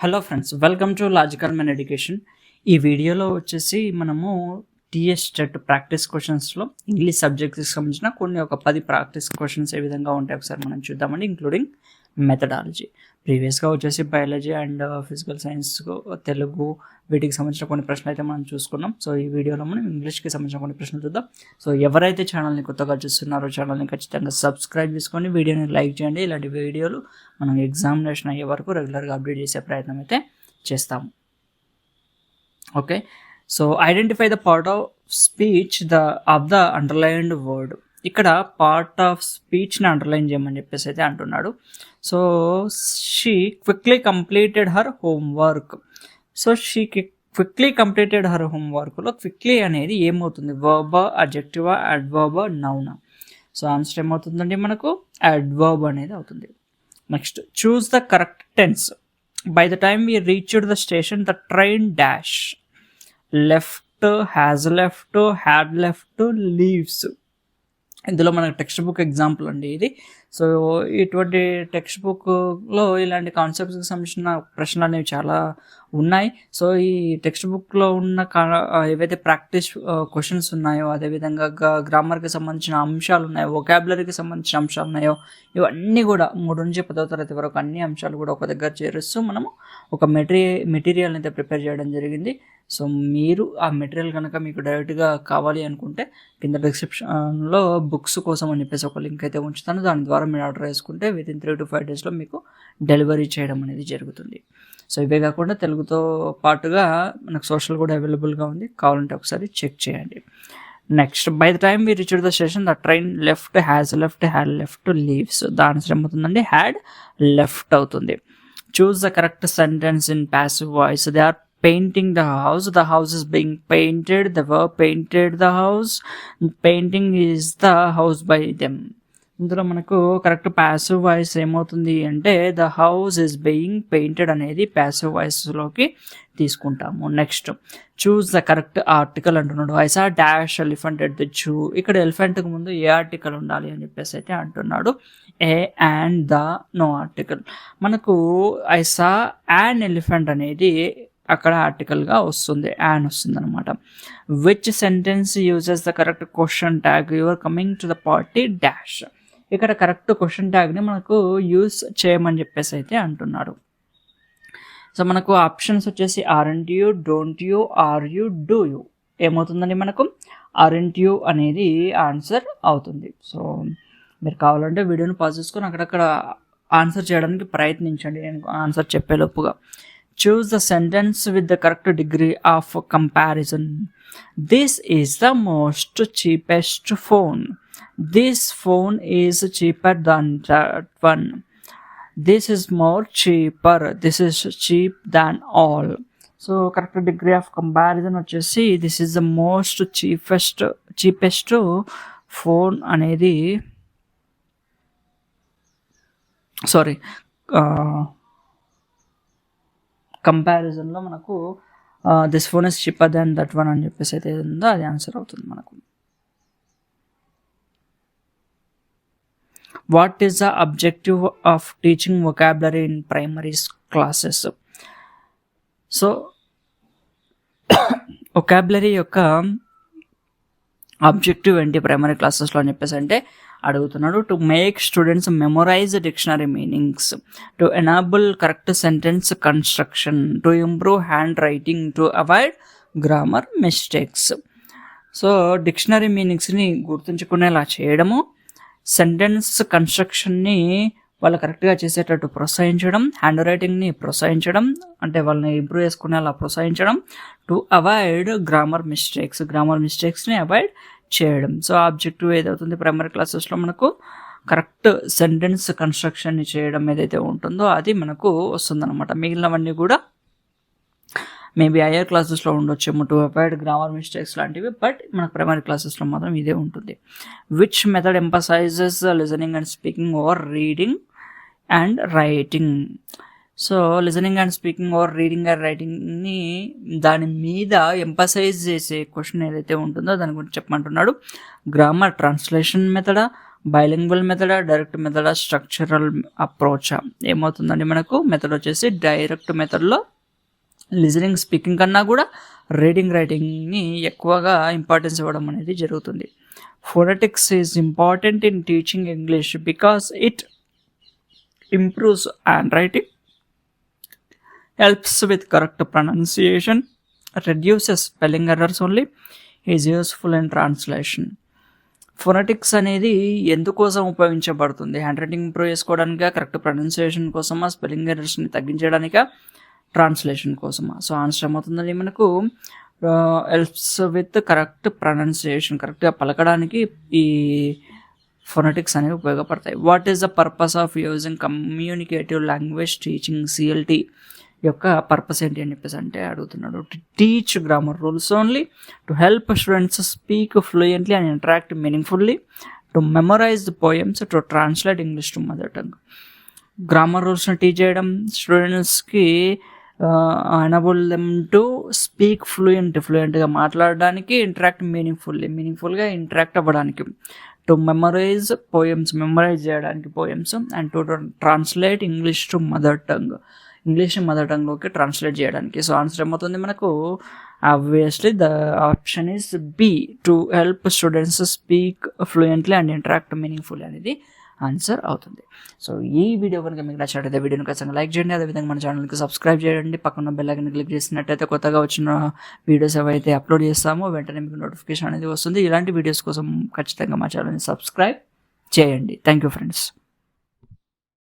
Hello friends welcome to logical men education ఈ వీడియోలో వచ్చేసి మనము టీఎస్ టెట్ ప్రాక్టీస్ క్వశ్చన్స్లో ఇంగ్లీష్ సబ్జెక్ట్స్కి సంబంధించిన కొన్ని ఒక పది ప్రాక్టీస్ క్వశ్చన్స్ ఏ విధంగా ఉంటాయి ఒకసారి మనం చూద్దామండి ఇంక్లూడింగ్ మెథడాలజీ ప్రీవియస్గా వచ్చేసి biology and physical science Telugu వీటికి సంబంధించిన కొన్ని ప్రశ్నలు అయితే మనం చూసుకున్నాం. సో ఈ వీడియోలో మనం ఇంగ్లీష్కి సంబంధించిన కొన్ని ప్రశ్నలు చూద్దాం. సో ఎవరైతే ఛానల్ని కొత్తగా చూస్తున్నారో ఛానల్ని ఖచ్చితంగా సబ్స్క్రైబ్ చేసుకొని వీడియోని లైక్ చేయండి. ఇలాంటి వీడియోలు మనం ఎగ్జామినేషన్ అయ్యే వరకు రెగ్యులర్గా అప్డేట్ చేసే ప్రయత్నం అయితే చేస్తాము okay so identify the part of speech the of the underlined word ఇక్కడ పార్ట్ ఆఫ్ స్పీచ్ని అండర్లైన్ చేయమని చెప్పేసి అయితే అంటున్నాడు. So she quickly completed her homework so she quickly completed her హోంవర్క్లో quickly అనేది ఏమవుతుంది? వర్బా అడ్జెక్టివా అడ్వర్బ నౌనా సో ఆన్సర్ ఏమవుతుందండి మనకు? అడ్వర్బ్ అనేది అవుతుంది. Next choose the correct tense by the time we reached the station the train dash left has left had left leaves ఇందులో మనకు టెక్స్ట్ బుక్ ఎగ్జాంపుల్ అండి ఇది. సో ఇటువంటి టెక్స్ట్ బుక్లో ఇలాంటి కాన్సెప్ట్స్కి సంబంధించిన ప్రశ్నలు అనేవి చాలా ఉన్నాయి. సో ఈ టెక్స్ట్ బుక్లో ఉన్న ఏవైతే ప్రాక్టీస్ క్వశ్చన్స్ ఉన్నాయో అదేవిధంగా గ్రామర్కి సంబంధించిన అంశాలు ఉన్నాయో ఒకాబులరీకి సంబంధించిన అంశాలు ఉన్నాయో ఇవన్నీ కూడా మూడు నుంచి పదో తరగతి వరకు అన్ని అంశాలు కూడా ఒక దగ్గర చేరుస్తూ మనము ఒక మెటీరియల్ మెటీరియల్ అయితే ప్రిపేర్ చేయడం జరిగింది. సో మీరు ఆ మెటీరియల్ కనుక మీకు డైరెక్ట్గా కావాలి అనుకుంటే కింద డిస్క్రిప్షన్లో బుక్స్ కోసం అని చెప్పేసి ఒక లింక్ అయితే ఉంచుతాను. దాని ద్వారా మీరు ఆర్డర్ వేసుకుంటే within three to five డేస్లో మీకు డెలివరీ చేయడం అనేది జరుగుతుంది. సో ఇవే కాకుండా తెలుగుతో పాటుగా మనకు సోషల్ కూడా అవైలబుల్గా ఉంది. కావాలంటే ఒకసారి చెక్ చేయండి. Next by the time we reach the station the train left has left had left leaves దాని ఏమవుతుందండి హ్యాడ్ లెఫ్ట్ అవుతుంది. Choose the correct sentence in passive voice they are painting the house the house is being painted the were painted the house painting is the house by them ఇందులో మనకు correct passive voice ఏమవుతుంది అంటే the house is being painted అనేది passive వాయిస్లోకి తీసుకుంటాము. Next choose the correct article అంటున్నాడు. I saw dash elephant at the zoo ఇక్కడ ఎలిఫెంట్కి ముందు ఏ ఆర్టికల్ ఉండాలి అని చెప్పేసి అయితే అంటున్నాడు. A and the no article మనకు ఐ సా యాన్ ఎలిఫెంట్ అనేది అక్కడ ఆర్టికల్గా వస్తుంది. యాన్ వస్తుంది అనమాట which sentence uses the correct question tag your coming to the party dash ఇక్కడ కరెక్ట్ క్వశ్చన్ ట్యాగ్ని మనకు యూస్ చేయమని చెప్పేసి అయితే అంటున్నారు సో మనకు ఆప్షన్స్ వచ్చేసి aren't you don't you are you do you ఏమవుతుందండి మనకు? ఆర్ఎంట్ యూ అనేది ఆన్సర్ అవుతుంది. సో మీరు కావాలంటే వీడియోని పాజ్ చేసుకొని అక్కడక్కడ ఆన్సర్ చేయడానికి ప్రయత్నించండి. నేను answer చెప్పేలోపుగా. Choose the sentence with the correct degree of comparison this is the most cheapest phone This phone is cheaper than that one. This is more cheaper. This is cheap than all. So correct degree of comparison వచ్చేసి this is the most cheapest cheapest phone అనేది sorry కంపారిజన్లో మనకు this phone is cheaper than that one అని చెప్పేసి అయితే ఉందో అది answer అవుతుంది మనకు what is the objective of teaching vocabulary in primary classes so vocabulary యొక్క ఆబ్జెక్టివ్ ఏంటి ప్రైమరీ క్లాసెస్లో అని చెప్పేసి అంటే అడుగుతున్నాడు. To make students memorise dictionary meanings to enable correct sentence construction to improve handwriting to avoid grammar mistakes so dictionary మీనింగ్స్ని గుర్తుంచుకునేలా చేయడము. Sentence కన్స్ట్రక్షన్ని వాళ్ళు కరెక్ట్గా చేసేటట్టు ప్రోత్సహించడం హ్యాండ్ రైటింగ్ని ప్రోత్సహించడం అంటే వాళ్ళని ఇంప్రూవ్ చేసుకునేలా ప్రోత్సహించడం to avoid grammar mistakes grammar మిస్టేక్స్ని avoid చేయడం. సో ఆబ్జెక్టివ్ ఏదవుతుంది ప్రైమరీ క్లాసెస్లో మనకు కరెక్ట్ సెంటెన్స్ కన్స్ట్రక్షన్ని చేయడం ఏదైతే ఉంటుందో అది మనకు వస్తుందన్నమాట. మిగిలినవన్నీ కూడా మేబీ హయ్యర్ క్లాసెస్లో ఉండొచ్చేమో టు అవాయిడ్ గ్రామర్ మిస్టేక్స్ లాంటివి బట్ మనకు ప్రైమరీ క్లాసెస్లో మాత్రం ఇదే ఉంటుంది. Which method emphasizes listening and speaking over reading and writing so listening and speaking over reading and రైటింగ్ని దాని మీద ఎంపసైజ్ చేసే క్వశ్చన్ ఏదైతే ఉంటుందో దాని గురించి చెప్పమంటున్నాడు. Grammar translation మెథడా bilingual method direct method structural approach ఏమవుతుందండి మనకు? మెథడ్ వచ్చేసి డైరెక్ట్ మెథడ్లో లిజనింగ్ స్పీకింగ్ కన్నా కూడా రీడింగ్ రైటింగ్ని ఎక్కువగా ఇంపార్టెన్స్ ఇవ్వడం అనేది జరుగుతుంది. Phonetics is important in teaching English because it improves handwriting helps with correct pronunciation reduces spelling errors only is useful in translation phonetics అనేది ఎందుకోసం ఉపయోగించబడుతుంది? హ్యాండ్ రైటింగ్ ఇంప్రూవ్ చేసుకోవడానికా కరెక్ట్ ప్రొనౌన్సియేషన్ కోసమా స్పెల్లింగ్ ఎర్రర్స్ని తగ్గించడానికా? ట్రాన్స్లేషన్ కోసమా. సో ఆన్సర్ ఏమవుతుందండి మనకు హెల్ప్స్ విత్ కరెక్ట్ ప్రొనౌన్సియేషన్ కరెక్ట్గా పలకడానికి ఈ ఫొనటిక్స్ అనేవి ఉపయోగపడతాయి. What is the purpose of using communicative language teaching CLT యొక్క పర్పస్ ఏంటి అని చెప్పేసి అంటే అడుగుతున్నాడు. Teach grammar rules only to help students speak fluently and interact meaningfully to memorise the poems to translate English to mother tongue. Grammar రూల్స్ని teach చేయడం స్టూడెంట్స్కి enable them to speak fluent ఫ్లూయెంట్గా మాట్లాడడానికి ఇంటరాక్ట్ మీనింగ్ఫుల్లీ మీనింగ్ఫుల్గా interact అవ్వడానికి. To memorise poems memorise చేయడానికి poems and to translate English to mother tongue English mother టంగ్లోకి translate చేయడానికి. So answer ఏమవుతుంది మనకు? Obviously the option is B to help students speak fluently and interact meaningful అనేది answer అవుతుంది. So ఈ video కనుక మీకు నచ్చినట్లయితే వీడియోని ఖచ్చితంగా లైక్ చేయండి. అదేవిధంగా మన ఛానల్కి సబ్స్క్రైబ్ చేయండి. పక్కన బెల్ ఐకన్ క్లిక్ చేసినట్టయితే కొత్తగా వచ్చిన వీడియోస్ ఏవైతే అప్లోడ్ చేస్తామో వెంటనే మీకు నోటిఫికేషన్ అనేది వస్తుంది. ఇలాంటి వీడియోస్ కోసం ఖచ్చితంగా మా ఛానల్ని సబ్స్క్రైబ్ చేయండి. Thank you friends